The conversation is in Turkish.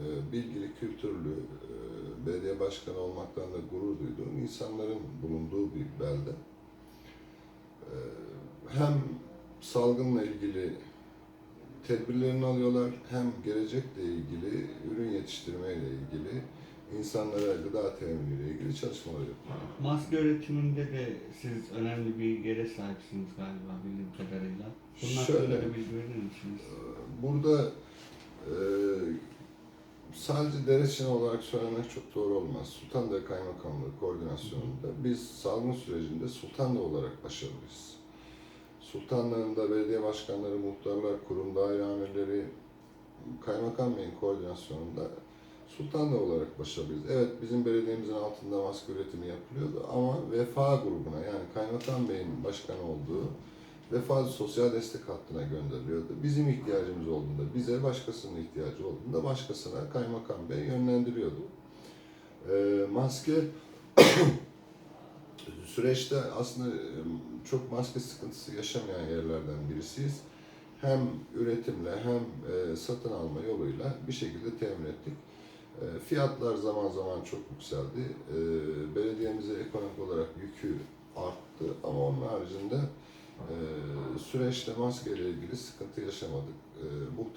e, bilgili, kültürlü, e, belediye başkanı olmaktan da gurur duyduğum insanların bulunduğu bir belde. E, hem salgınla ilgili tedbirlerini alıyorlar, hem gelecekle ilgili, ürün yetiştirmeyle ilgili, insanlara gıda teminiyle ilgili çalışmalar yapıyorlar. Maske üretiminde de siz önemli bir yere sahipsiniz galiba bildiğim kadarıyla. Bunun hakkında Şöyle. da bilgi verir misiniz? Burada e, sadece Dereçin olarak söylemek çok doğru olmaz. Sultanbeyli Kaymakamlığı koordinasyonunda biz salgın sürecinde Sultanlı olarak başarılıyız. Sultanlarında belediye başkanları, muhtarlar, kurum daire amirleri, Kaymakam Bey'in koordinasyonunda Sultanlı olarak başarılıyız. Evet bizim belediyemizin altında maske üretimi yapılıyordu ama Vefa grubuna yani Kaymakam Bey'in başkan olduğu Vefa Sosyal Destek Hattı'na gönderiliyordu. Bizim ihtiyacımız olduğunda, bize başkasının ihtiyacı olduğunda başkasına Kaymakam Bey yönlendiriyordu. Ee, maske süreçte aslında e, çok maske sıkıntısı yaşamayan yerlerden birisiyiz. Hem üretimle hem e, satın alma yoluyla bir şekilde temin ettik. E, fiyatlar zaman zaman çok yükseldi. E, belediyemize ekonomik olarak yükü arttı ama onun haricinde ee, süreçte maskeyle ilgili sıkıntı yaşamadık. Ee, muhtar